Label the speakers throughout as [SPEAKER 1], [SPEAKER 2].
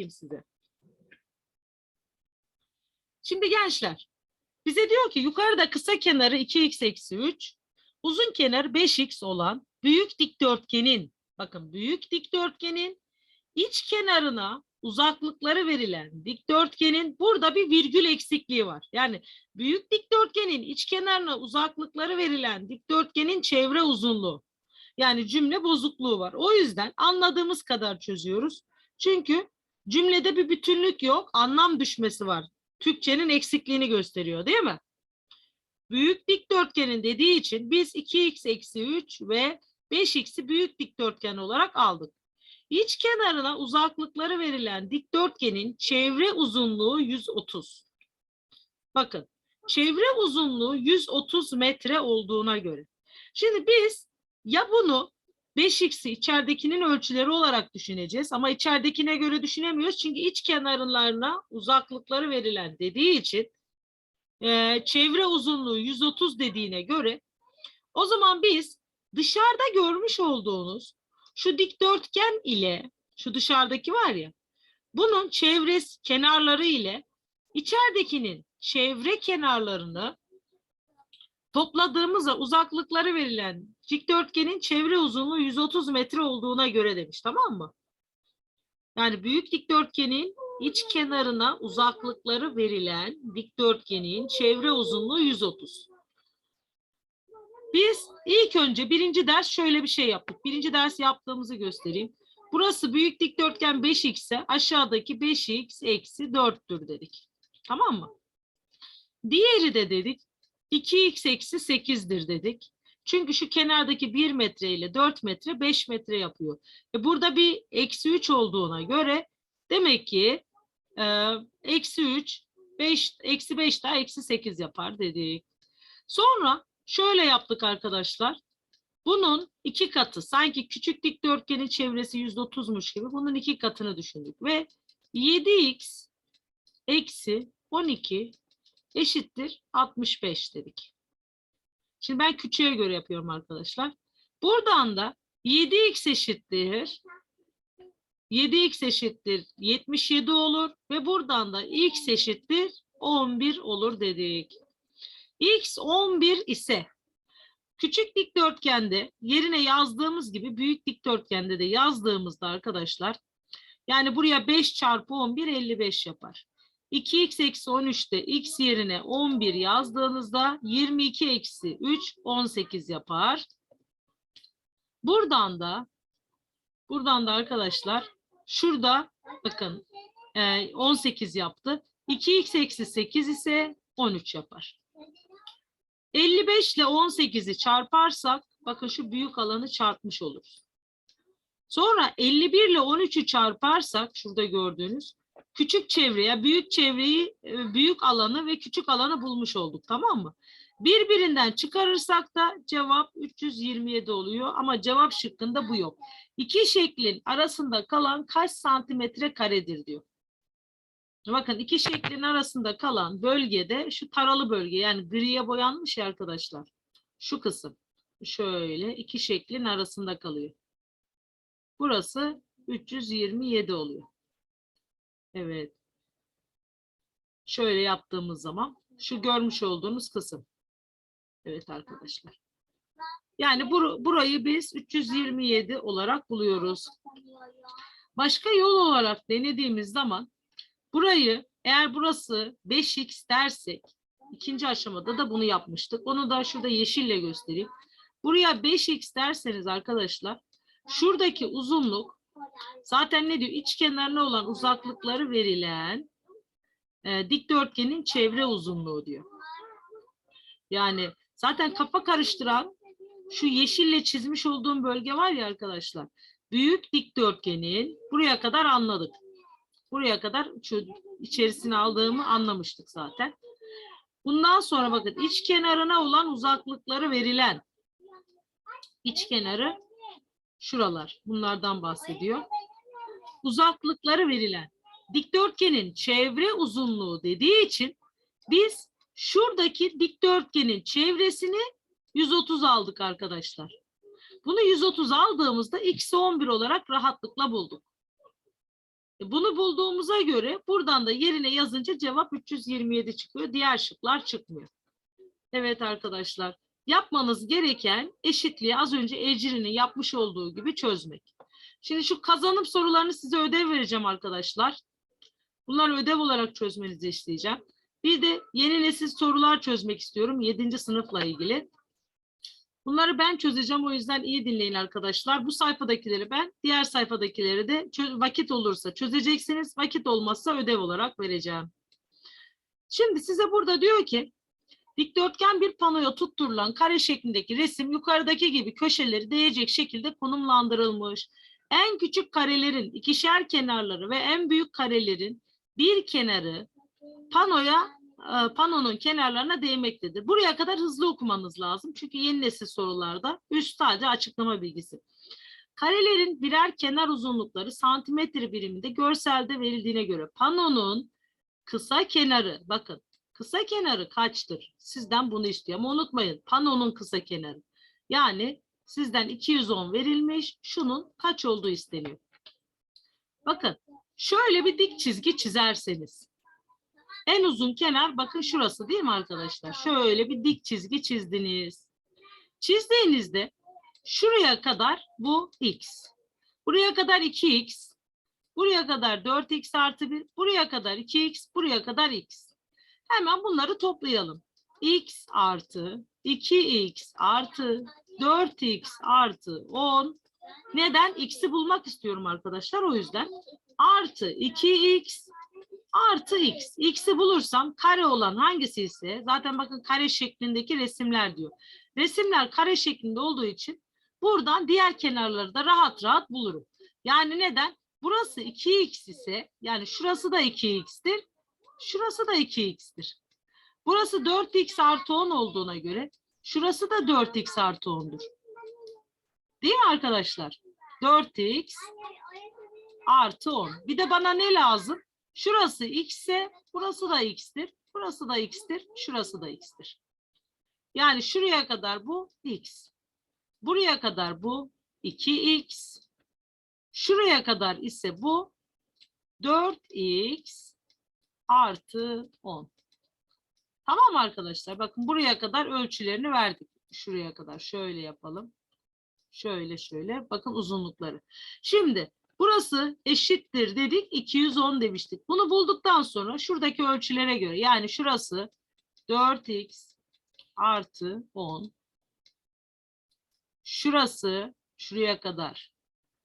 [SPEAKER 1] anlatayım size. Şimdi gençler, bize diyor ki yukarıda kısa kenarı 2x eksi 3, uzun kenarı 5x olan büyük dikdörtgenin, bakın büyük dikdörtgenin iç kenarına uzaklıkları verilen dikdörtgenin burada bir virgül eksikliği var. Yani büyük dikdörtgenin iç kenarına uzaklıkları verilen dikdörtgenin çevre uzunluğu. Yani cümle bozukluğu var. O yüzden anladığımız kadar çözüyoruz. Çünkü cümlede bir bütünlük yok, anlam düşmesi var. Türkçenin eksikliğini gösteriyor değil mi? Büyük dikdörtgenin dediği için biz 2x eksi 3 ve 5x'i büyük dikdörtgen olarak aldık. İç kenarına uzaklıkları verilen dikdörtgenin çevre uzunluğu 130. Bakın çevre uzunluğu 130 metre olduğuna göre. Şimdi biz ya bunu 5x'i içeridekinin ölçüleri olarak düşüneceğiz. Ama içeridekine göre düşünemiyoruz. Çünkü iç kenarlarına uzaklıkları verilen dediği için e, çevre uzunluğu 130 dediğine göre o zaman biz dışarıda görmüş olduğunuz şu dikdörtgen ile şu dışarıdaki var ya bunun çevresi kenarları ile içeridekinin çevre kenarlarını topladığımızda uzaklıkları verilen dikdörtgenin çevre uzunluğu 130 metre olduğuna göre demiş tamam mı? Yani büyük dikdörtgenin iç kenarına uzaklıkları verilen dikdörtgenin çevre uzunluğu 130. Biz ilk önce birinci ders şöyle bir şey yaptık. Birinci ders yaptığımızı göstereyim. Burası büyük dikdörtgen 5x ise aşağıdaki 5x eksi 4'tür dedik. Tamam mı? Diğeri de dedik 2x eksi 8'dir dedik. Çünkü şu kenardaki 1 metre ile 4 metre 5 metre yapıyor. E burada bir eksi 3 olduğuna göre demek ki e, eksi 3 5 eksi 5 daha eksi 8 yapar dedik. Sonra şöyle yaptık arkadaşlar. Bunun iki katı sanki küçük dikdörtgenin çevresi 130'muş gibi bunun iki katını düşündük ve 7x eksi 12 eşittir 65 dedik. Şimdi ben küçüğe göre yapıyorum arkadaşlar. Buradan da 7x eşittir 7x eşittir 77 olur ve buradan da x eşittir 11 olur dedik. x 11 ise küçük dikdörtgende yerine yazdığımız gibi büyük dikdörtgende de yazdığımızda arkadaşlar yani buraya 5 çarpı 11 55 yapar. 2x eksi 13'te x yerine 11 yazdığınızda 22 eksi 3 18 yapar. Buradan da buradan da arkadaşlar şurada bakın e, 18 yaptı. 2x eksi 8 ise 13 yapar. 55 ile 18'i çarparsak bakın şu büyük alanı çarpmış oluruz. Sonra 51 ile 13'ü çarparsak şurada gördüğünüz küçük çevreye büyük çevreyi e, büyük alanı ve küçük alanı bulmuş olduk tamam mı? Birbirinden çıkarırsak da cevap 327 oluyor ama cevap şıkkında bu yok. İki şeklin arasında kalan kaç santimetre karedir diyor. Bakın iki şeklin arasında kalan bölgede şu taralı bölge yani griye boyanmış ya arkadaşlar. Şu kısım şöyle iki şeklin arasında kalıyor. Burası 327 oluyor. Evet. Şöyle yaptığımız zaman şu görmüş olduğunuz kısım. Evet arkadaşlar. Yani bur burayı biz 327 olarak buluyoruz. Başka yol olarak denediğimiz zaman burayı eğer burası 5x dersek ikinci aşamada da bunu yapmıştık. Onu da şurada yeşille göstereyim. Buraya 5x derseniz arkadaşlar şuradaki uzunluk Zaten ne diyor? İç kenarına olan uzaklıkları verilen e, dikdörtgenin çevre uzunluğu diyor. Yani zaten kafa karıştıran şu yeşille çizmiş olduğum bölge var ya arkadaşlar. Büyük dikdörtgenin buraya kadar anladık. Buraya kadar içerisine aldığımı anlamıştık zaten. Bundan sonra bakın iç kenarına olan uzaklıkları verilen iç kenarı şuralar. Bunlardan bahsediyor. Uzaklıkları verilen dikdörtgenin çevre uzunluğu dediği için biz şuradaki dikdörtgenin çevresini 130 aldık arkadaşlar. Bunu 130 aldığımızda x'i 11 olarak rahatlıkla bulduk. E, Bunu bulduğumuza göre buradan da yerine yazınca cevap 327 çıkıyor. Diğer şıklar çıkmıyor. Evet arkadaşlar. Yapmanız gereken eşitliği az önce Ecrin'in yapmış olduğu gibi çözmek. Şimdi şu kazanım sorularını size ödev vereceğim arkadaşlar. Bunları ödev olarak çözmenizi isteyeceğim. Bir de yeni nesil sorular çözmek istiyorum 7. sınıfla ilgili. Bunları ben çözeceğim o yüzden iyi dinleyin arkadaşlar. Bu sayfadakileri ben, diğer sayfadakileri de vakit olursa çözeceksiniz. Vakit olmazsa ödev olarak vereceğim. Şimdi size burada diyor ki dikdörtgen bir panoya tutturulan kare şeklindeki resim yukarıdaki gibi köşeleri değecek şekilde konumlandırılmış. En küçük karelerin ikişer kenarları ve en büyük karelerin bir kenarı panoya e, panonun kenarlarına değmektedir. Buraya kadar hızlı okumanız lazım. Çünkü yeni nesil sorularda üst sadece açıklama bilgisi. Karelerin birer kenar uzunlukları santimetre biriminde görselde verildiğine göre panonun kısa kenarı bakın kısa kenarı kaçtır? Sizden bunu istiyor ama unutmayın panonun kısa kenarı. Yani sizden 210 verilmiş şunun kaç olduğu isteniyor. Bakın şöyle bir dik çizgi çizerseniz en uzun kenar bakın şurası değil mi arkadaşlar? Şöyle bir dik çizgi çizdiniz. Çizdiğinizde şuraya kadar bu x. Buraya kadar 2x. Buraya kadar 4x artı 1. Buraya kadar 2x. Buraya kadar x. Hemen bunları toplayalım. x artı 2x artı 4x artı 10. Neden? X'i bulmak istiyorum arkadaşlar. O yüzden artı 2x artı x. X'i bulursam kare olan hangisi ise zaten bakın kare şeklindeki resimler diyor. Resimler kare şeklinde olduğu için buradan diğer kenarları da rahat rahat bulurum. Yani neden? Burası 2x ise yani şurası da 2x'tir. Şurası da 2x'tir. Burası 4x artı 10 olduğuna göre şurası da 4x artı 10'dur. Değil mi arkadaşlar? 4x artı 10. Bir de bana ne lazım? Şurası x ise burası da x'tir. Burası da x'tir. Şurası da x'tir. Yani şuraya kadar bu x. Buraya kadar bu 2x. Şuraya kadar ise bu 4x artı 10. Tamam arkadaşlar? Bakın buraya kadar ölçülerini verdik. Şuraya kadar şöyle yapalım. Şöyle şöyle. Bakın uzunlukları. Şimdi Burası eşittir dedik 210 demiştik. Bunu bulduktan sonra şuradaki ölçülere göre yani şurası 4x artı 10. Şurası şuraya kadar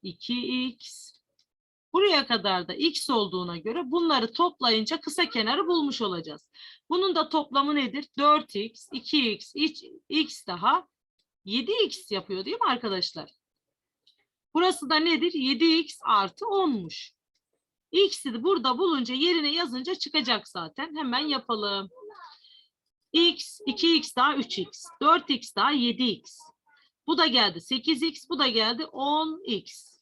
[SPEAKER 1] 2x. Buraya kadar da x olduğuna göre bunları toplayınca kısa kenarı bulmuş olacağız. Bunun da toplamı nedir? 4x, 2x, x, daha 7x yapıyor değil mi arkadaşlar? Burası da nedir? 7x artı 10'muş. X'i burada bulunca yerine yazınca çıkacak zaten. Hemen yapalım. X, 2x daha 3x. 4x daha 7x. Bu da geldi 8x, bu da geldi 10x.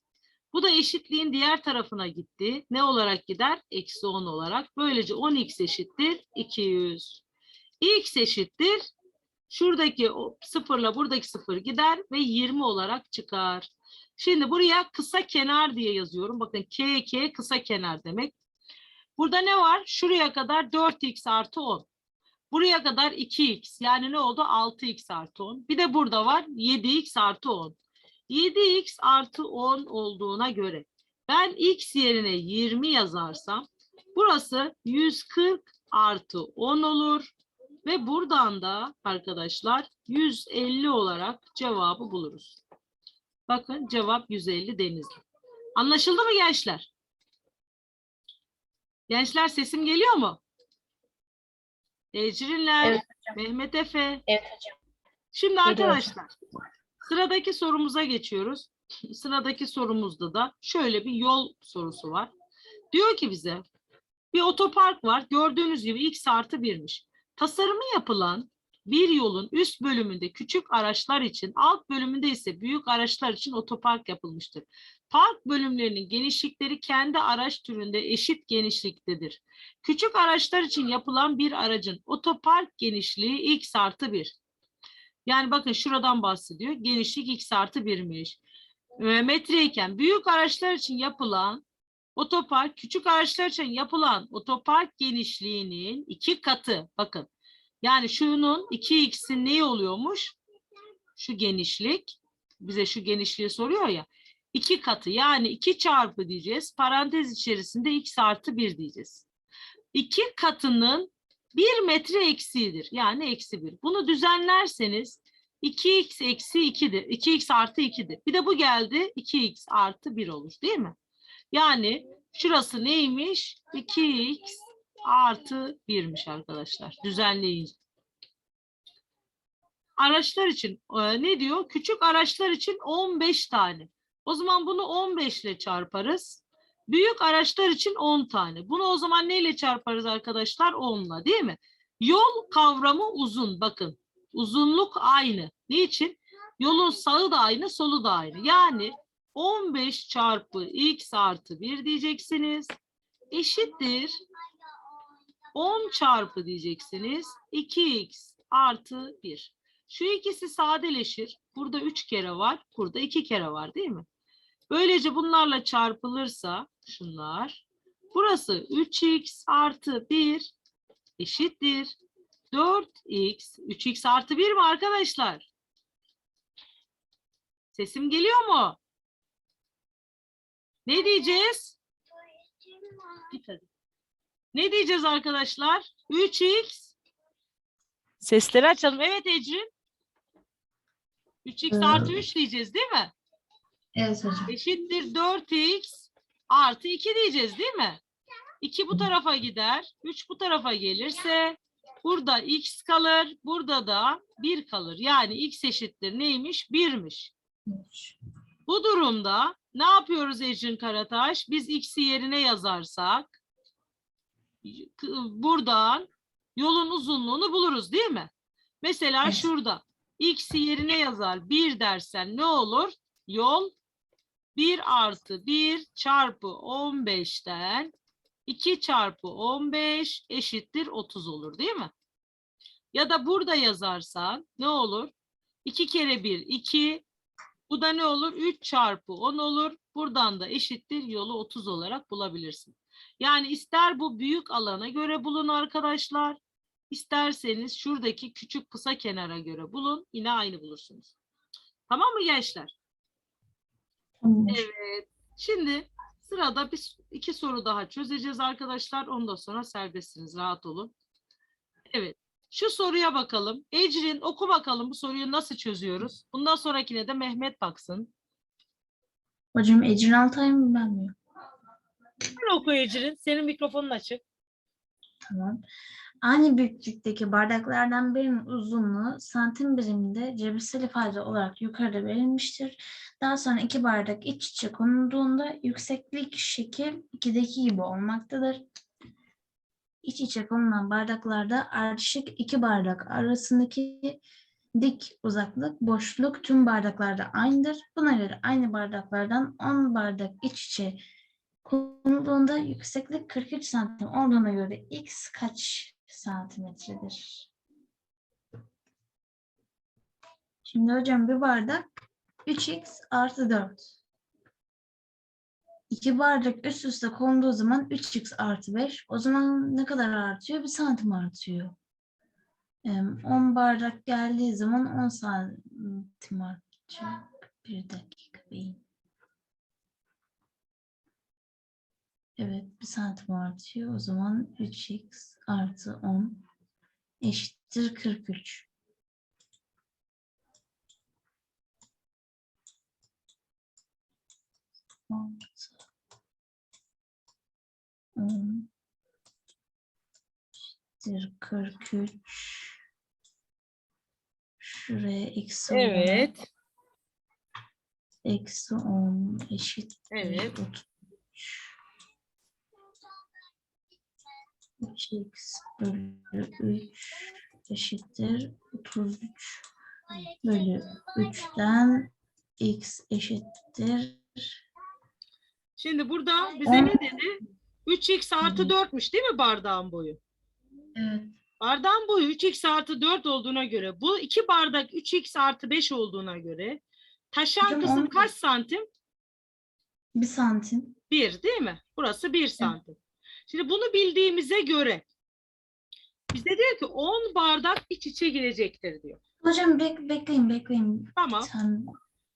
[SPEAKER 1] Bu da eşitliğin diğer tarafına gitti. Ne olarak gider? Eksi 10 olarak. Böylece 10x eşittir 200. x eşittir. Şuradaki sıfırla buradaki sıfır gider ve 20 olarak çıkar. Şimdi buraya kısa kenar diye yazıyorum. Bakın K, K kısa kenar demek. Burada ne var? Şuraya kadar 4x artı 10. Buraya kadar 2x. Yani ne oldu? 6x artı 10. Bir de burada var 7x artı 10. 7x artı 10 olduğuna göre ben x yerine 20 yazarsam burası 140 artı 10 olur. Ve buradan da arkadaşlar 150 olarak cevabı buluruz. Bakın cevap 150 Denizli. Anlaşıldı mı gençler? Gençler sesim geliyor mu? Ecrinler,
[SPEAKER 2] Evet
[SPEAKER 1] Mehmet Efe.
[SPEAKER 2] Evet hocam.
[SPEAKER 1] Şimdi arkadaşlar sıradaki sorumuza geçiyoruz. Sıradaki sorumuzda da şöyle bir yol sorusu var. Diyor ki bize bir otopark var. Gördüğünüz gibi x artı birmiş. Tasarımı yapılan bir yolun üst bölümünde küçük araçlar için, alt bölümünde ise büyük araçlar için otopark yapılmıştır. Park bölümlerinin genişlikleri kendi araç türünde eşit genişliktedir. Küçük araçlar için yapılan bir aracın otopark genişliği x artı 1. Yani bakın şuradan bahsediyor. Genişlik x artı 1'miş. Metreyken büyük araçlar için yapılan Otopark küçük araçlar için yapılan otopark genişliğinin iki katı. Bakın. Yani şunun 2x'in neyi oluyormuş? Şu genişlik. Bize şu genişliği soruyor ya. iki katı yani 2 çarpı diyeceğiz. Parantez içerisinde x artı 1 diyeceğiz. İki katının 1 metre eksiğidir. Yani eksi 1. Bunu düzenlerseniz 2x eksi 2'dir. 2x artı 2'dir. Bir de bu geldi 2x artı 1 olur değil mi? Yani şurası neymiş? 2x artı 1'miş arkadaşlar. Düzenleyince. Araçlar için e, ne diyor? Küçük araçlar için 15 tane. O zaman bunu 15 ile çarparız. Büyük araçlar için 10 tane. Bunu o zaman neyle çarparız arkadaşlar? 10 ile değil mi? Yol kavramı uzun. Bakın uzunluk aynı. Niçin? Yolun sağı da aynı, solu da aynı. Yani 15 çarpı x artı 1 diyeceksiniz. Eşittir. 10 çarpı diyeceksiniz. 2x artı 1. Şu ikisi sadeleşir. Burada 3 kere var. Burada 2 kere var değil mi? Böylece bunlarla çarpılırsa şunlar. Burası 3x artı 1 eşittir. 4x. 3x artı 1 mi arkadaşlar? Sesim geliyor mu? Ne diyeceğiz? Git hadi. Ne diyeceğiz arkadaşlar? 3x. Sesleri açalım. Evet Ecrin. 3x
[SPEAKER 2] Ee,
[SPEAKER 1] artı 3 diyeceğiz değil mi?
[SPEAKER 2] Evet hocam.
[SPEAKER 1] Eşittir 4x artı 2 diyeceğiz değil mi? 2 bu tarafa gider. 3 bu tarafa gelirse burada x kalır. Burada da 1 kalır. Yani x eşittir neymiş? 1'miş. Bu durumda ne yapıyoruz Ecrin Karataş? Biz x'i yerine yazarsak buradan yolun uzunluğunu buluruz değil mi? Mesela şurada x'i yerine yazar 1 dersen ne olur? Yol 1 artı 1 çarpı 15'ten 2 çarpı 15 eşittir 30 olur değil mi? Ya da burada yazarsan ne olur? 2 kere 1 2 bu da ne olur? 3 çarpı 10 olur. Buradan da eşittir yolu 30 olarak bulabilirsin. Yani ister bu büyük alana göre bulun arkadaşlar. isterseniz şuradaki küçük kısa kenara göre bulun. Yine aynı bulursunuz. Tamam mı gençler?
[SPEAKER 2] Tamam.
[SPEAKER 1] Evet. Şimdi sırada bir iki soru daha çözeceğiz arkadaşlar. Ondan sonra serbestsiniz. Rahat olun. Evet. Şu soruya bakalım. Ecrin oku bakalım bu soruyu nasıl çözüyoruz? Bundan sonrakine de Mehmet baksın.
[SPEAKER 2] Hocam Ecrin Altay mı ben mi?
[SPEAKER 1] Sen oku Ecrin. Senin mikrofonun açık.
[SPEAKER 2] Tamam. Aynı büyüklükteki bardaklardan birinin uzunluğu santim biriminde cebirsel ifade olarak yukarıda verilmiştir. Daha sonra iki bardak iç içe konulduğunda yükseklik şekil 2'deki gibi olmaktadır. İç içe konulan bardaklarda ardışık iki bardak arasındaki dik uzaklık, boşluk tüm bardaklarda aynıdır. Buna göre aynı bardaklardan 10 bardak iç içe konulduğunda yükseklik 43 santim olduğuna göre x kaç santimetredir? Şimdi hocam bir bardak 3x artı 4. İki bardak üst üste konduğu zaman 3x artı 5. O zaman ne kadar artıyor? Bir santim artıyor. Em, 10 bardak geldiği zaman 10 santim artıyor. Bir dakika beyin. Evet, bir santim artıyor. O zaman 3x artı 10 eşittir 43. Altı, on, eşittir 43. Şuraya eksi olarak eksi 10 eşittir
[SPEAKER 1] Evet.
[SPEAKER 2] 33. 3x bölü 3 eşittir 33 bölü 3'ten x eşittir
[SPEAKER 1] Şimdi burada bize ne dedi? 3x artı
[SPEAKER 2] Hı.
[SPEAKER 1] 4'müş değil mi bardağın boyu?
[SPEAKER 2] evet,
[SPEAKER 1] Bardağın boyu 3x artı 4 olduğuna göre bu iki bardak 3x artı 5 olduğuna göre taşan
[SPEAKER 2] Hocam
[SPEAKER 1] kısım kaç santim?
[SPEAKER 2] 1 santim
[SPEAKER 1] 1 değil mi? Burası 1 santim. Şimdi bunu bildiğimize göre bize diyor ki 10 bardak iç içe girecektir diyor.
[SPEAKER 2] Hocam bek bekleyin bekleyin.
[SPEAKER 1] Tamam.
[SPEAKER 2] Sen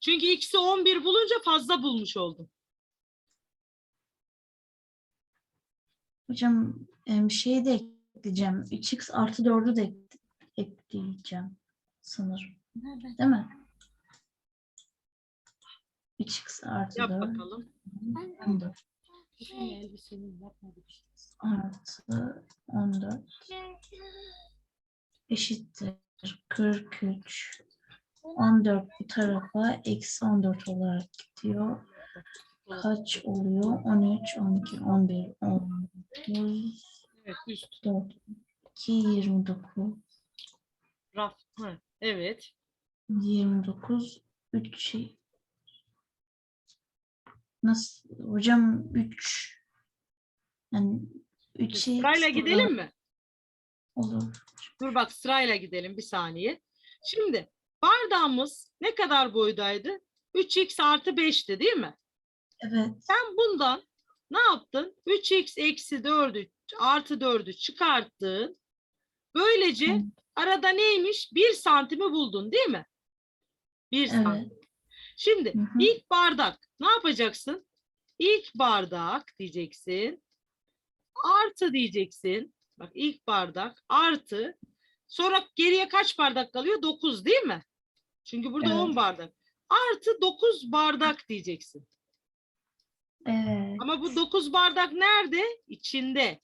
[SPEAKER 1] Çünkü x'i 11 bulunca fazla bulmuş oldum.
[SPEAKER 2] hocam şeyi de ekleyeceğim. 3x artı 4'ü de ek- ekleyeceğim sanırım. Değil mi? 3x artı
[SPEAKER 1] Yap
[SPEAKER 2] 4
[SPEAKER 1] bakalım.
[SPEAKER 2] 14
[SPEAKER 1] Elbisenin yapmadığı bir şey.
[SPEAKER 2] artı 14 eşittir 43 14 bu tarafa eksi 14 olarak gidiyor. Kaç oluyor? 13, 12, 11, 19,
[SPEAKER 1] Evet üst
[SPEAKER 2] 4, 2, 29,
[SPEAKER 1] raf. Ha, evet.
[SPEAKER 2] 29, 3 Nasıl? Hocam 3 yani 3
[SPEAKER 1] Sırayla gidelim mi?
[SPEAKER 2] Olur.
[SPEAKER 1] Dur bak sırayla gidelim bir saniye. Şimdi bardağımız ne kadar boydaydı? 3x artı 5'ti değil mi?
[SPEAKER 2] Evet.
[SPEAKER 1] Sen bundan ne yaptın? 3x eksi 4'ü artı 4'ü çıkarttın. Böylece
[SPEAKER 2] Hı.
[SPEAKER 1] arada neymiş? 1 santimi buldun değil mi? 1 santim. Şimdi
[SPEAKER 2] Hı hı.
[SPEAKER 1] ilk bardak ne yapacaksın? İlk bardak diyeceksin. Artı diyeceksin. Bak ilk bardak artı. Sonra geriye kaç bardak kalıyor? 9 değil mi? Çünkü burada
[SPEAKER 2] Evet.
[SPEAKER 1] 10 bardak. Artı 9 bardak diyeceksin.
[SPEAKER 2] Evet.
[SPEAKER 1] Ama bu 9 bardak nerede? İçinde.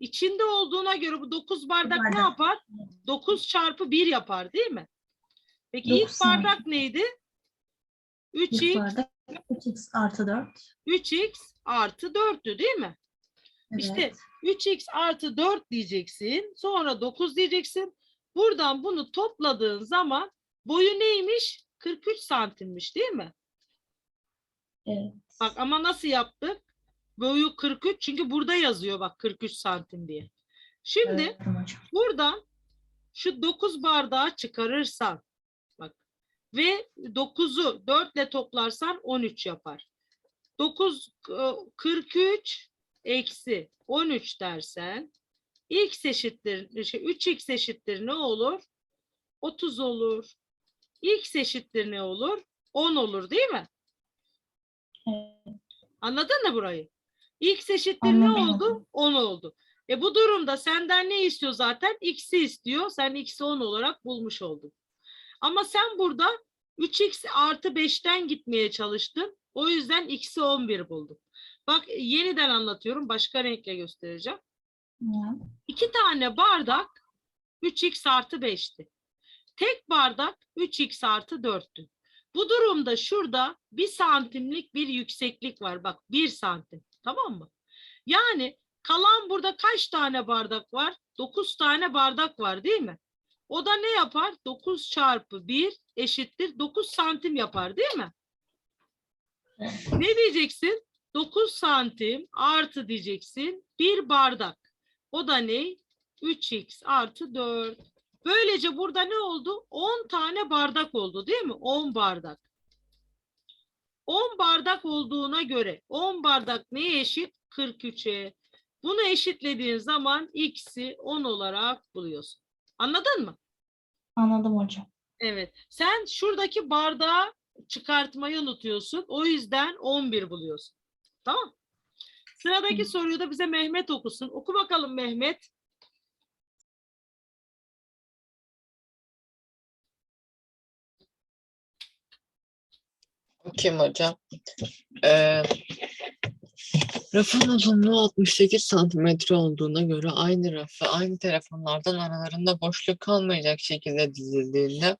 [SPEAKER 1] İçinde olduğuna göre bu 9 bardak, ne
[SPEAKER 2] bardak.
[SPEAKER 1] yapar? 9 çarpı 1 yapar değil mi? Peki
[SPEAKER 2] Dokuz
[SPEAKER 1] ilk bardak neydi?
[SPEAKER 2] Bir
[SPEAKER 1] 3x,
[SPEAKER 2] bardak 3x artı 4.
[SPEAKER 1] 3x artı 4'tü değil mi?
[SPEAKER 2] Evet.
[SPEAKER 1] İşte 3x artı 4 diyeceksin. Sonra 9 diyeceksin. Buradan bunu topladığın zaman boyu neymiş? 43 santimmiş değil mi?
[SPEAKER 2] Evet.
[SPEAKER 1] Bak ama nasıl yaptık? Boyu 43 çünkü burada yazıyor bak 43 santim diye. Şimdi
[SPEAKER 2] Evet
[SPEAKER 1] buradan şu 9 bardağı çıkarırsan ve 9'u 4 ile toplarsan 13 yapar. 9 e, 43 eksi 13 dersen x eşittir şey, 3x eşittir ne olur? 30 olur. x eşittir ne olur? 10 olur değil mi? Anladın mı burayı? X eşittir ne
[SPEAKER 2] Anladım
[SPEAKER 1] oldu?
[SPEAKER 2] hocam.
[SPEAKER 1] 10 oldu. E bu durumda senden ne istiyor zaten? X'i istiyor. Sen X'i 10 olarak bulmuş oldun. Ama sen burada 3X artı 5'ten gitmeye çalıştın. O yüzden X'i 11 buldun. Bak yeniden anlatıyorum. Başka renkle göstereceğim.
[SPEAKER 2] Ya.
[SPEAKER 1] İki tane bardak 3x artı 5'ti. Tek bardak 3x artı 4'tü. Bu durumda şurada bir santimlik bir yükseklik var. Bak bir santim. Tamam mı? Yani kalan burada kaç tane bardak var? 9 tane bardak var değil mi? O da ne yapar? 9 çarpı 1 eşittir 9 santim yapar değil mi? Ne diyeceksin? 9 santim artı diyeceksin bir bardak. O da ne? 3x artı 4. Böylece burada ne oldu? 10 tane bardak oldu değil mi? 10 bardak. 10 bardak olduğuna göre 10 bardak neye eşit? 43'e. Bunu eşitlediğin zaman x'i 10 olarak buluyorsun. Anladın mı?
[SPEAKER 2] Anladım hocam.
[SPEAKER 1] Evet. Sen şuradaki bardağı çıkartmayı unutuyorsun. O yüzden 11 buluyorsun. Tamam. Sıradaki
[SPEAKER 2] Hı.
[SPEAKER 1] soruyu da bize Mehmet okusun. Oku bakalım Mehmet.
[SPEAKER 3] Kim hocam? Ee, rafın uzunluğu 68 santimetre olduğuna göre aynı raf ve aynı telefonlardan aralarında boşluk kalmayacak şekilde dizildiğinde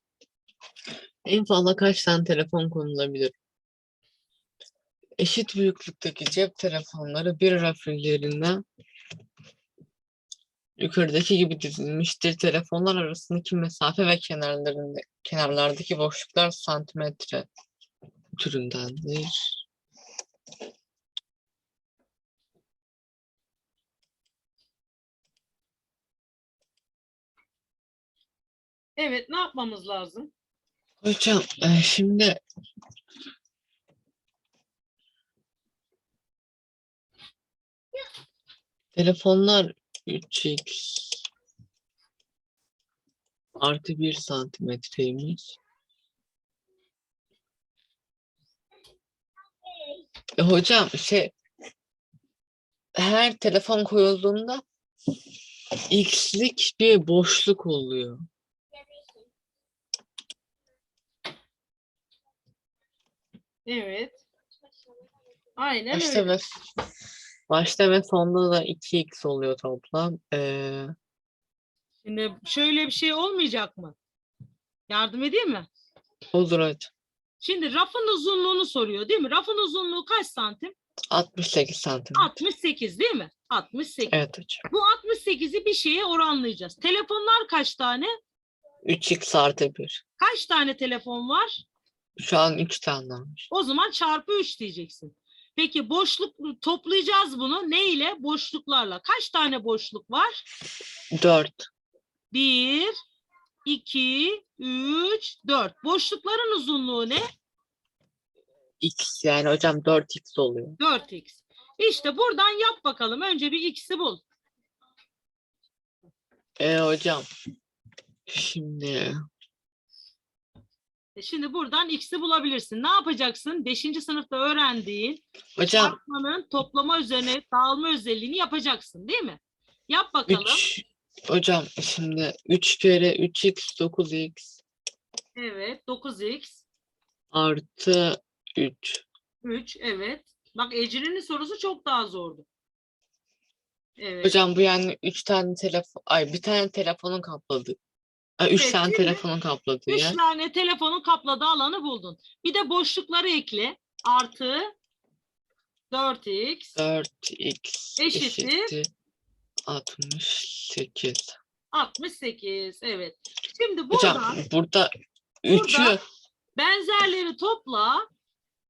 [SPEAKER 3] en fazla kaç tane telefon konulabilir? Eşit büyüklükteki cep telefonları bir raf üzerinde yukarıdaki gibi dizilmiştir. Telefonlar arasındaki mesafe ve kenarlarında, kenarlardaki boşluklar santimetre türündendir.
[SPEAKER 1] Evet, ne yapmamız lazım?
[SPEAKER 3] Hocam e, şimdi Telefonlar 3x artı 1 santimetreymiş. E, hocam şey her telefon koyulduğunda x'lik bir boşluk oluyor.
[SPEAKER 1] Evet. Aynen
[SPEAKER 3] Başta
[SPEAKER 1] öyle.
[SPEAKER 3] ve başta ve sonda da 2x oluyor toplam. Ee,
[SPEAKER 1] Şimdi şöyle bir şey olmayacak mı? Yardım edeyim mi?
[SPEAKER 3] olur hocam.
[SPEAKER 1] Şimdi rafın uzunluğunu soruyor değil mi? Rafın uzunluğu kaç santim?
[SPEAKER 3] 68 santim.
[SPEAKER 1] 68 değil mi? 68.
[SPEAKER 3] Evet hocam.
[SPEAKER 1] Bu 68'i bir şeye oranlayacağız. Telefonlar kaç tane?
[SPEAKER 3] 3x artı 1.
[SPEAKER 1] Kaç tane telefon var?
[SPEAKER 3] Şu an 3 tane var.
[SPEAKER 1] O zaman çarpı 3 diyeceksin. Peki boşluk toplayacağız bunu ne ile? Boşluklarla. Kaç tane boşluk var?
[SPEAKER 3] 4.
[SPEAKER 1] 1, 2, 3, 4. Boşlukların uzunluğu ne?
[SPEAKER 3] X yani hocam 4x oluyor.
[SPEAKER 1] 4x. İşte buradan yap bakalım. Önce bir x'i bul.
[SPEAKER 3] E hocam. Şimdi
[SPEAKER 1] Şimdi buradan x'i bulabilirsin. Ne yapacaksın? 5. sınıfta öğrendiğin
[SPEAKER 3] hocam
[SPEAKER 1] çarpmanın toplama üzerine dağılma özelliğini yapacaksın değil mi? Yap bakalım.
[SPEAKER 3] 3 hocam şimdi 3 kere 3x 9x
[SPEAKER 1] Evet. 9x.
[SPEAKER 3] artı 3.
[SPEAKER 1] 3. Evet. Bak Ecrin'in sorusu çok daha zordu. Evet.
[SPEAKER 3] Hocam bu yani 3 tane telefon ay bir tane telefonun kapladı. 3
[SPEAKER 1] Evet,
[SPEAKER 3] tane telefonun kapladığı
[SPEAKER 1] Üç tane telefonun kapladığı alanı buldun. Bir de boşlukları ekle. Artı 4x
[SPEAKER 3] 4x
[SPEAKER 1] Eşittir.
[SPEAKER 3] eşittir 68.
[SPEAKER 1] 68. Evet. Şimdi
[SPEAKER 3] Hocam
[SPEAKER 1] buradan
[SPEAKER 3] burada 3'ü
[SPEAKER 1] benzerleri topla.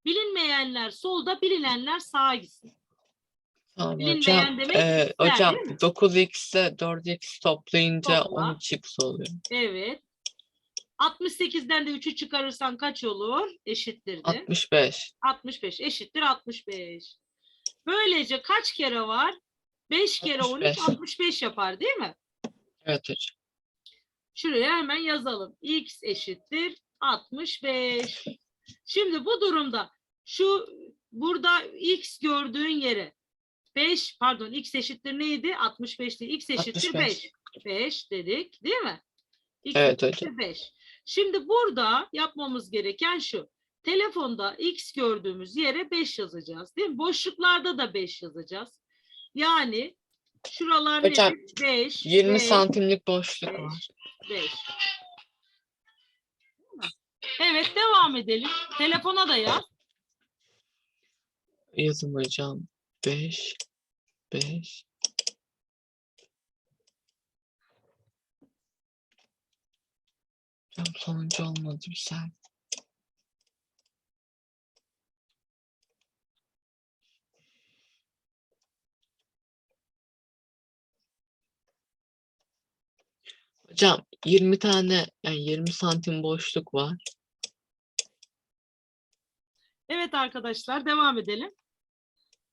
[SPEAKER 1] Bilinmeyenler solda, bilinenler sağa gitsin.
[SPEAKER 3] Tamam
[SPEAKER 1] Bilinmeyen
[SPEAKER 3] hocam.
[SPEAKER 1] demek
[SPEAKER 3] Ee,
[SPEAKER 1] x'ler,
[SPEAKER 3] hocam
[SPEAKER 1] değil mi?
[SPEAKER 3] 9x ile 4x toplayınca
[SPEAKER 1] Topla.
[SPEAKER 3] 13x oluyor.
[SPEAKER 1] Evet. 68'den de 3'ü çıkarırsan kaç olur? Eşittir de.
[SPEAKER 3] 65.
[SPEAKER 1] 65 eşittir 65. Böylece kaç kere var? 5 kere 13
[SPEAKER 3] 65.
[SPEAKER 1] 65 yapar değil mi?
[SPEAKER 3] Evet hocam.
[SPEAKER 1] Şuraya hemen yazalım. X eşittir 65. Şimdi bu durumda şu burada X gördüğün yere 5 pardon X eşittir neydi? 65 değil. X eşittir 5.
[SPEAKER 3] 65.
[SPEAKER 1] 5 dedik değil mi? X
[SPEAKER 3] Evet
[SPEAKER 1] eşittir 5. Şimdi burada yapmamız gereken şu. Telefonda X gördüğümüz yere 5 yazacağız değil mi? Boşluklarda da 5 yazacağız. Yani şuralar
[SPEAKER 3] Hocam,
[SPEAKER 1] nedir? 5,
[SPEAKER 3] 20
[SPEAKER 1] 5,
[SPEAKER 3] santimlik boşluk
[SPEAKER 1] beş.
[SPEAKER 3] var.
[SPEAKER 1] 5. Evet devam edelim. Telefona da yaz.
[SPEAKER 3] Yazım hocam. 5 5 Hocam sonuncu olmadı bir saniye. Hocam 20 tane yani 20 santim boşluk var.
[SPEAKER 1] Evet arkadaşlar devam edelim.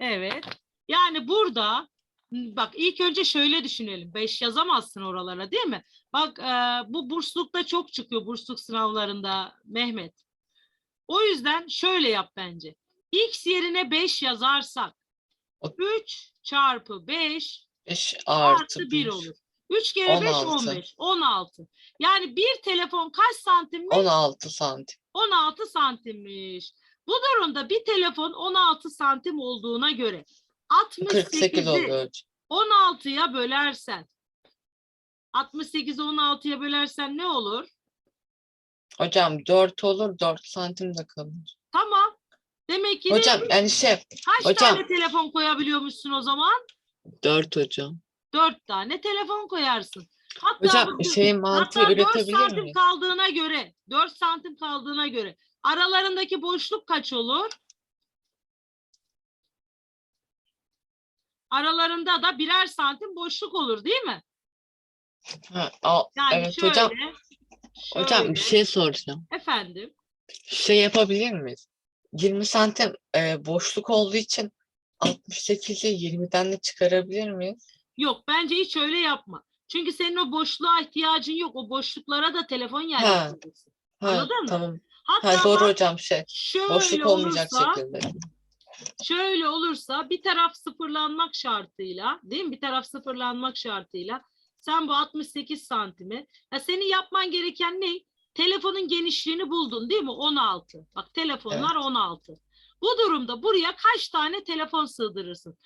[SPEAKER 1] Evet. Yani burada bak ilk önce şöyle düşünelim. 5 yazamazsın oralara değil mi? Bak e, bu burslukta çok çıkıyor bursluk sınavlarında Mehmet. O yüzden şöyle yap bence. X yerine 5 yazarsak
[SPEAKER 3] O-
[SPEAKER 1] 3 çarpı 5
[SPEAKER 3] 5
[SPEAKER 1] artı
[SPEAKER 3] artı
[SPEAKER 1] 1
[SPEAKER 3] 1
[SPEAKER 1] olur. 3 kere 5
[SPEAKER 3] 16.
[SPEAKER 1] 15. 16. Yani bir telefon kaç santimmiş?
[SPEAKER 3] 16 santim.
[SPEAKER 1] 16 santimmiş. Bu durumda bir telefon 16 santim olduğuna göre
[SPEAKER 3] 48
[SPEAKER 1] 68'i
[SPEAKER 3] oluyor hocam.
[SPEAKER 1] 16'ya bölersen 68'i 16'ya bölersen ne olur?
[SPEAKER 3] Hocam 4 olur 4 santim de kalır.
[SPEAKER 1] Tamam. Demek ki ne-
[SPEAKER 3] Hocam yani şey
[SPEAKER 1] kaç
[SPEAKER 3] hocam-
[SPEAKER 1] tane telefon koyabiliyormuşsun o zaman?
[SPEAKER 3] 4 hocam.
[SPEAKER 1] 4 tane telefon koyarsın. Hatta
[SPEAKER 3] Hocam
[SPEAKER 1] bu-
[SPEAKER 3] şeyin mantığı
[SPEAKER 1] Hatta 4
[SPEAKER 3] üretebilir
[SPEAKER 1] santim
[SPEAKER 3] miyiz?
[SPEAKER 1] kaldığına göre, 4 santim kaldığına göre aralarındaki boşluk kaç olur? Aralarında da birer santim boşluk olur değil mi?
[SPEAKER 3] Ha, al-
[SPEAKER 1] Yani
[SPEAKER 3] evet
[SPEAKER 1] şöyle,
[SPEAKER 3] hocam. Hocam
[SPEAKER 1] şöyle.
[SPEAKER 3] bir şey soracağım.
[SPEAKER 1] Efendim,
[SPEAKER 3] Şey yapabilir miyiz? 20 santim e, boşluk olduğu için 68'i 20'den de çıkarabilir miyiz?
[SPEAKER 1] Yok bence hiç öyle yapma. Çünkü senin o boşluğa ihtiyacın yok. O boşluklara da telefon yerleştireceksin.
[SPEAKER 3] Ha,
[SPEAKER 1] Anladın mı?
[SPEAKER 3] tamam.
[SPEAKER 1] Hatta
[SPEAKER 3] Ha, doğru
[SPEAKER 1] bak,
[SPEAKER 3] hocam şey.
[SPEAKER 1] şöyle
[SPEAKER 3] Boşluk olmayacak
[SPEAKER 1] olursa,
[SPEAKER 3] şekilde.
[SPEAKER 1] şöyle olursa bir taraf sıfırlanmak şartıyla, değil mi? Bir taraf sıfırlanmak şartıyla sen bu 68 santimi, ya senin yapman gereken ne? Telefonun genişliğini buldun değil mi? 16. Bak telefonlar 16. Bu durumda buraya kaç tane telefon sığdırırsın?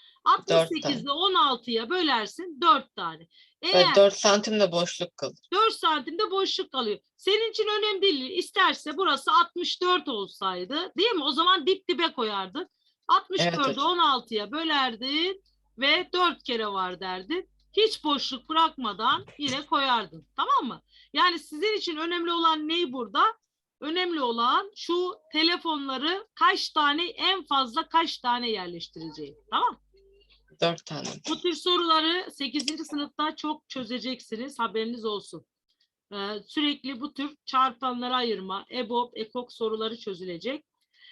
[SPEAKER 3] tane.
[SPEAKER 1] 68'de 16'ya bölersin 4 tane. Eğer
[SPEAKER 3] Evet, 4 santim de boşluk kalır.
[SPEAKER 1] 4 santimde boşluk kalıyor. Senin için önemli değil. İsterse burası 64 olsaydı değil mi? O zaman dip dibe koyardın. 64'ü
[SPEAKER 3] hocam.
[SPEAKER 1] 16'ya bölerdin ve 4 kere var derdin. Hiç boşluk bırakmadan yine koyardın. Tamam mı? Yani sizin için önemli olan ne burada? Önemli olan şu telefonları kaç tane en fazla kaç tane yerleştireceği. Tamam?
[SPEAKER 3] 4 tane.
[SPEAKER 1] Bu tür soruları 8. sınıfta çok çözeceksiniz. Haberiniz olsun. Ee, sürekli bu tür çarpanlara ayırma, EBOB, EKOK soruları çözülecek.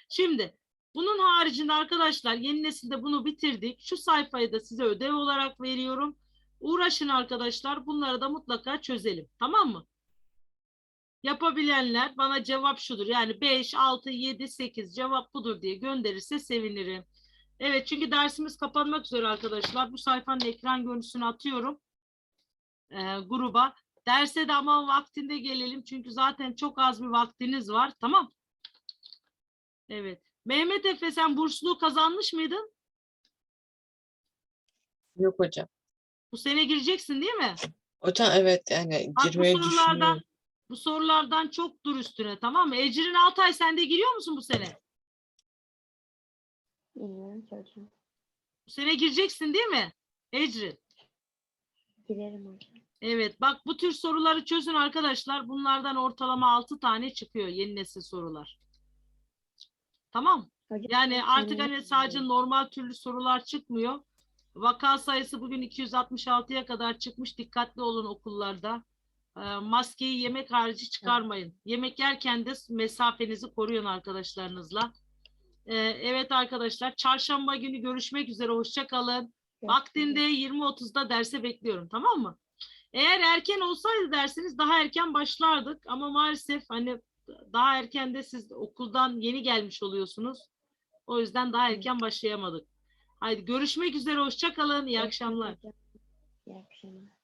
[SPEAKER 1] Şimdi bunun haricinde arkadaşlar yeni nesilde bunu bitirdik. Şu sayfayı da size ödev olarak veriyorum. Uğraşın arkadaşlar. Bunları da mutlaka çözelim. Tamam mı? Yapabilenler bana cevap şudur. Yani 5, 6, 7, 8 cevap budur diye gönderirse sevinirim. Evet çünkü dersimiz kapanmak üzere arkadaşlar. Bu sayfanın ekran görüntüsünü atıyorum e, gruba. Derse de ama vaktinde gelelim çünkü zaten çok az bir vaktiniz var. Tamam. Evet. Mehmet Efe sen bursluğu kazanmış mıydın?
[SPEAKER 3] Yok hocam.
[SPEAKER 1] Bu sene gireceksin değil mi?
[SPEAKER 3] Hocam evet yani
[SPEAKER 1] Bak bu
[SPEAKER 3] girmeyi
[SPEAKER 1] sorulardan
[SPEAKER 3] düşünüyorum.
[SPEAKER 1] bu sorulardan çok dur üstüne tamam mı? Ecrin Altay sen de giriyor musun bu sene?
[SPEAKER 4] Bilmiyorum ki hocam.
[SPEAKER 1] Bu sene gireceksin değil mi? Ecrin.
[SPEAKER 4] Girerim hocam.
[SPEAKER 1] Evet bak bu tür soruları çözün arkadaşlar. Bunlardan ortalama 6 tane çıkıyor yeni nesil sorular. Tamam.
[SPEAKER 4] Hocam
[SPEAKER 1] Yani artık hani sadece normal türlü sorular çıkmıyor. Vaka sayısı bugün 266'ya kadar çıkmış. Dikkatli olun okullarda. Ee, maskeyi yemek harici çıkarmayın. Yemek yerken de mesafenizi koruyun arkadaşlarınızla. Ee, evet arkadaşlar çarşamba günü görüşmek üzere. Hoşça kalın. Vaktinde 20.30'da derse bekliyorum tamam mı? Eğer erken olsaydı dersiniz daha erken başlardık ama maalesef hani daha erken de siz okuldan yeni gelmiş oluyorsunuz. O yüzden daha erken başlayamadık. Haydi görüşmek üzere hoşça kalın. İyi akşamlar.
[SPEAKER 4] İyi akşamlar.